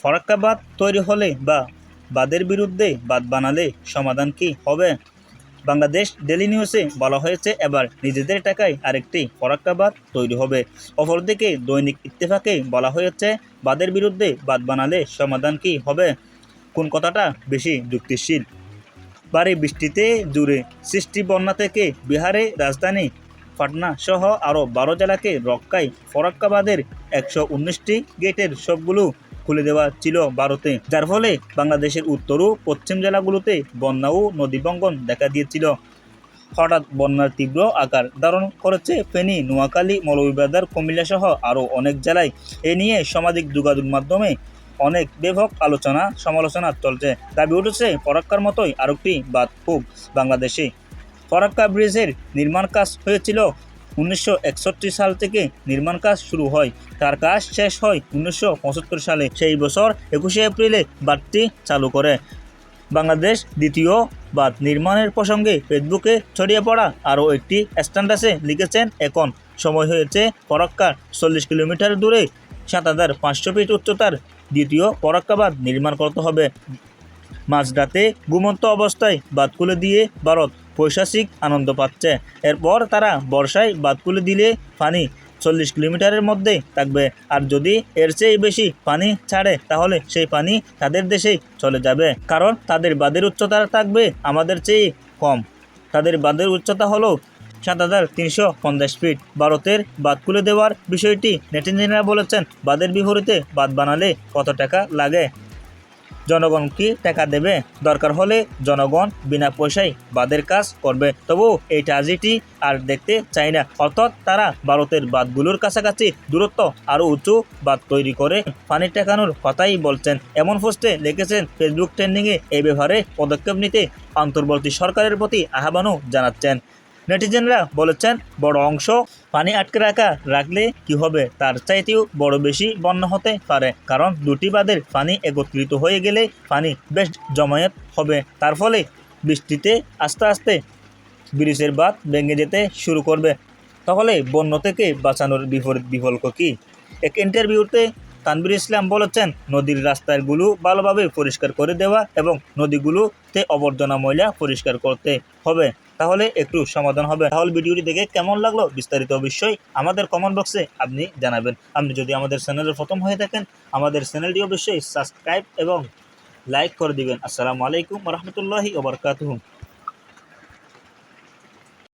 ফরাক্কা বাঁধ তৈরি হলে বা বাদের বিরুদ্ধে বাদ বানালে সমাধান কি হবে? বাংলাদেশ ডেলি নিউজে বলা হয়েছে, এবার নিজেদের টাকায় আরেকটি ফরাক্কাবাদ তৈরি হবে। অপরদিকে দৈনিক ইত্তেফাকে বলা হয়েছে, বাদের বিরুদ্ধে বাদ বানালে সমাধান কি হবে? কোন কথাটা বেশি যুক্তিশীল? ভারী বৃষ্টিতে জুড়ে সৃষ্টি বন্যা থেকে বিহারে রাজধানী পাটনা সহ আরও বারো জেলাকে রক্ষায় ফরাক্কাবাদের একশো উনিশটি গেটের সবগুলো খুলে দেওয়া ছিল ভারতে, যার ফলে বাংলাদেশের উত্তর ও পশ্চিম জেলাগুলোতে বন্যা ও নদীবঙ্গন দেখা দিয়েছিল। হঠাৎ বন্যার তীব্র আকার ধারণ করেছে ফেনী, নোয়াখালী, মৌলভীবাজার কুমিল্লা সহ আরও অনেক জেলায়। এ নিয়ে সামাজিক যোগাযোগ মাধ্যমে অনেক ব্যাপক আলোচনা, সমালোচনা চলছে। দাবি উঠেছে ফরাক্কার মতোই আরেকটি বাদ খুব বাংলাদেশে। ফরাক্কা ব্রিজের নির্মাণ কাজ হয়েছিল উনিশশো একষট্টি সাল থেকে নির্মাণ কাজ শুরু হয়। তার কাজ শেষ হয় উনিশশো পঁচাত্তর সালে। সেই বছর একুশে এপ্রিলে বাঁধটি চালু করে। বাংলাদেশ দ্বিতীয় বাঁধ নির্মাণের প্রসঙ্গে ফেসবুকে ছড়িয়ে পড়া আরও একটি স্ট্যান্ডাসে লিখেছেন এখন। সময় হয়েছে ফরাক্কার চল্লিশ কিলোমিটার দূরে সাত হাজার পাঁচশো ফিট উচ্চতার দ্বিতীয় ফরাক্কা বাঁধ নির্মাণ করতে হবে। মাঝরাতে ঘুমন্ত অবস্থায় বাদ খুলে দিয়ে ভারত পৈশাচিক আনন্দ পাচ্ছে। এরপর তারা বর্ষায় বাদ খুলে দিলে পানি চল্লিশ কিলোমিটারের মধ্যে থাকবে। আর যদি এর চেয়ে বেশি পানি ছাড়ে, তাহলে সেই পানি তাদের দেশেই চলে যাবে। কারণ তাদের বাদের উচ্চতা থাকবে আমাদের চেয়ে কম। তাদের বাদের উচ্চতা হলো সাত হাজার তিনশো পঞ্চাশ ফিট। ভারতের বাঁধ খুলে দেওয়ার বিষয়টি নেটিজেনরা বলেছেন বাদের বিপরীতে বাঁধ বানালে কত টাকা লাগে? জনগণ কি টাকা দেবে? দরকার হলে জনগণ বিনা পয়সায় বাঁধের কাজ করবে। তবু এই ট্রাজেডি আর দেখতে চায় না। অর্থাৎ তারা ভারতের বাঁধগুলোর কাছাকাছি দূরত্ব আরও উঁচু বাঁধ তৈরি করে পানি টেকানোর কথাই বলছেন। এমন পোস্টে লিখেছেন, ফেসবুক ট্রেন্ডিংয়ে এই ব্যাপারে পদক্ষেপ নিতে অন্তর্বর্তী সরকারের প্রতি আহ্বানও জানাচ্ছেন। নেটিজেনরা বলেছেন, বড় অংশ পানি আটকে রাখা রাখলে কি হবে? তার চাইতেও বড় বেশি বন্যা হতে পারে। কারণ দুটি বাঁধের পানি একত্রিত হয়ে গেলে পানি বেশ জমায়েত হবে। তার ফলে বৃষ্টিতে আস্তে আস্তে ব্রিজের বাঁধ ভেঙে যেতে শুরু করবে। তাহলে বন্য থেকে বাঁচানোর বিপরীত বিকল্প কি? এক ইন্টারভিউতে তানবির ইসলাম বলেছেন, নদীর রাস্তাগুলো ভালোভাবে পরিষ্কার করে দেওয়া এবং নদীগুলোতে আবর্জনা ময়লা পরিষ্কার করতে হবে। তাহলে একটু সমাধান হবে। তাহলে ভিডিওটি দেখে কেমন লাগল বিস্তারিত অবশ্যই আমাদের কমেন্ট বক্সে আপনি জানাবেন। আপনি যদি আমাদের চ্যানেলের প্রথম হয়ে থাকেন, আমাদের চ্যানেলটি অবশ্যই সাবস্ক্রাইব এবং লাইক করে দিবেন। আসসালামু আলাইকুম রহমতুল্লাহি ওবরকাতুহ